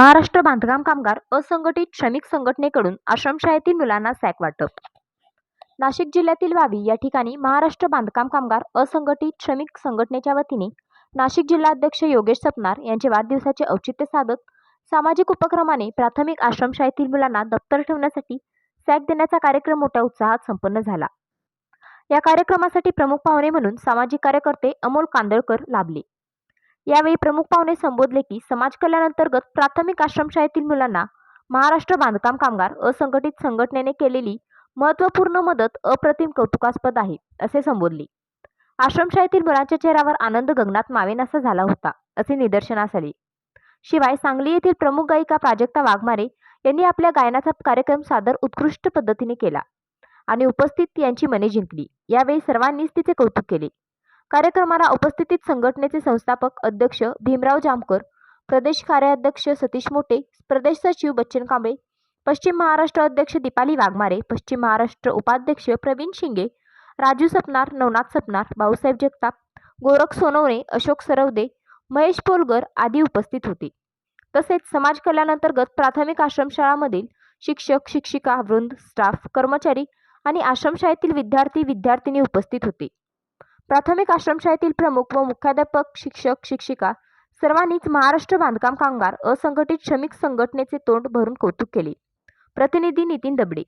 महाराष्ट्र बांधकाम कामगार असंघटित श्रमिक संघटनेकडून आश्रमशाळेतील मुलांना सॅक वाटप. नाशिक जिल्ह्यातील वावी या ठिकाणी महाराष्ट्र बांधकाम कामगार असंघटित श्रमिक संघटनेच्या वतीने नाशिक जिल्हाध्यक्ष योगेश सपनार यांचे वाढदिवसाचे औचित्य साधत सामाजिक उपक्रमाने प्राथमिक आश्रमशाळेतील मुलांना दप्तर ठेवण्यासाठी सॅक देण्याचा कार्यक्रम मोठ्या उत्साहात संपन्न झाला. या कार्यक्रमासाठी प्रमुख पाहुणे म्हणून सामाजिक कार्यकर्ते अमोल कांदळकर लाभले. यावेळी प्रमुख पाहुणे संबोधले की समाज कल्याण अंतर्गत प्राथमिक आश्रमशाळेतील मुलांना महाराष्ट्र बांधकाम कामगार असंघटित संघटनेने केलेली महत्त्वपूर्ण मदत अप्रतिम कौतुकास्पद आहे असे संबोधले. आश्रमशाळेतील मुलांच्या चेहऱ्यावर आनंद गगनात मावेनासा झाला होता असे निदर्शनास आले शिवाय सांगली येथील प्रमुख गायिका प्राजक्ता वाघमारे यांनी आपल्या गायनाचा कार्यक्रम सादर उत्कृष्ट पद्धतीने केला आणि उपस्थित यांची मने जिंकली. यावेळी सर्वांनीच तिचे कौतुक केले. कार्यक्रमाला उपस्थितीत संघटनेचे संस्थापक अध्यक्ष भीमराव जामकर प्रदेश कार्याध्यक्ष सतीश मोटे प्रदेश सचिव बच्चन कांबळे पश्चिम महाराष्ट्र अध्यक्ष दीपाली वाघमारे पश्चिम महाराष्ट्र उपाध्यक्ष प्रवीण शिंगे राजू सपनार नवनाथ सपनार भाऊसाहेब जगताप गोरख सोनवणे अशोक सरवदे महेश पोलगर आदी उपस्थित होते. तसेच समाज कल्याण अंतर्गत प्राथमिक आश्रमशाळामधील शिक्षक शिक्षिका वृंद स्टाफ कर्मचारी आणि आश्रमशाळेतील विद्यार्थी विद्यार्थिनी उपस्थित होते. प्राथमिक आश्रमशाळेतील प्रमुख व मुख्याध्यापक शिक्षक शिक्षिका सर्वांनीच महाराष्ट्र बांधकाम कामगार असंघटित श्रमिक संघटनेचे तोंड भरून कौतुक केले. प्रतिनिधी नितीन दबडे.